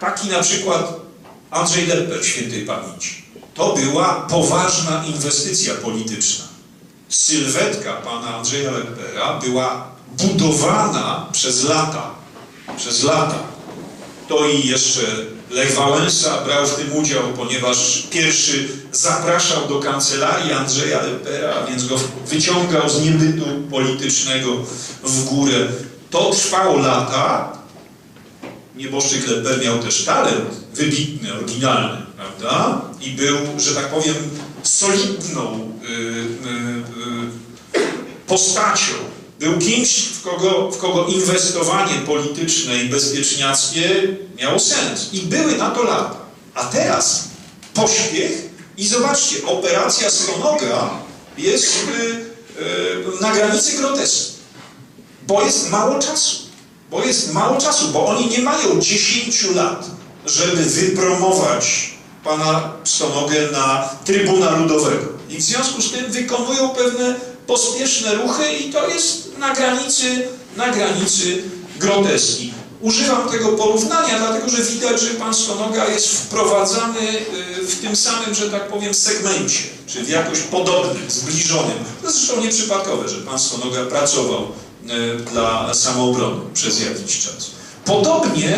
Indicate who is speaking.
Speaker 1: taki na przykład Andrzej Lepper świętej pamięci. To była poważna inwestycja polityczna. Sylwetka pana Andrzeja Leppera była budowana przez lata. Przez lata. To i jeszcze Lech Wałęsa brał w tym udział, ponieważ pierwszy zapraszał do kancelarii Andrzeja Leppera, więc go wyciągał z niebytu politycznego w górę. To trwało lata. Nieboszczyk Lepper miał też talent wybitny, oryginalny, prawda? I był, że tak powiem, solidną y, y, y, postacią. Był kimś, w kogo, w kogo inwestowanie polityczne i bezpieczniackie miało sens. I były na to lata. A teraz pośpiech i zobaczcie, operacja Sronoga jest na granicy groteski. Bo jest mało czasu. Bo jest mało czasu, bo oni nie mają 10 lat, żeby wypromować pana Stonogę na Trybuna Ludowego. I w związku z tym wykonują pewne pospieszne ruchy i to jest na granicy, na granicy groteski. Używam tego porównania, dlatego że widać, że pan Stonoga jest wprowadzany w tym samym, że tak powiem, segmencie, czy w jakoś podobnym, zbliżonym. To zresztą nieprzypadkowe, że pan Stonoga pracował dla samoobrony przez jakiś czas. Podobnie